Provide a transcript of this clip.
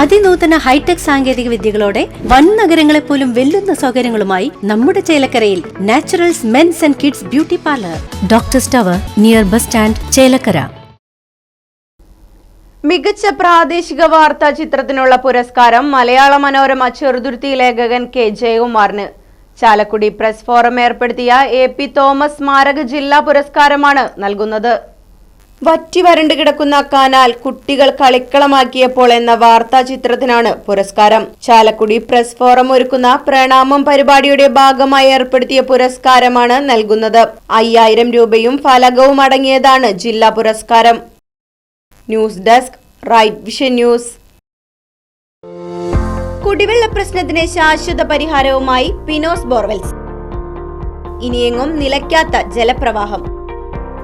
അതിനൂതന hi tech സാങ്കേതിക വിദ്യകളോടെ വൻ നഗരങ്ങളെ പോലും വെല്ലുന്ന സൗകര്യങ്ങളുമായി നമ്മുടെ ചേലക്കരയിൽ naturals men's and kids beauty parlour. Doctor tower near bus stand Chelakkara. മികച്ച പ്രാദേശിക വാർത്താ ചിത്രത്തിനുള്ള പുരസ്കാരം മലയാള മനോരമ ചെറുതുരുത്തി ലേഖകൻ കെ ജയകുമാറിന്. ചാലക്കുടി പ്രസ് ഫോറം ഏർപ്പെടുത്തിയ എ പി തോമസ് സ്മാരക ജില്ലാ പുരസ്കാരമാണ് നൽകുന്നത്. വറ്റി വരണ്ട് കിടക്കുന്ന കനാൽ കുട്ടികൾ കളിക്കളമാക്കിയപ്പോൾ എന്ന വാർത്താ ചിത്രത്തിനാണ് പുരസ്കാരം. ചാലക്കുടി പ്രസ് ഫോറം ഒരുക്കുന്ന പ്രണാമം പരിപാടിയുടെ ഭാഗമായി ഏർപ്പെടുത്തിയ പുരസ്കാരമാണ് നൽകുന്നത്. അയ്യായിരം രൂപയും ഫലകവും അടങ്ങിയതാണ് ജില്ലാ പുരസ്കാരം. News desk right vision news. കുടിവെള്ള പ്രശ്നത്തിന് ശാശ്വത പരിഹാരവുമായി പിനോസ് ബോർവെൽസ്. ഇനിയെങ്ങും നിലയ്ക്കാത്ത ജലപ്രവാഹം.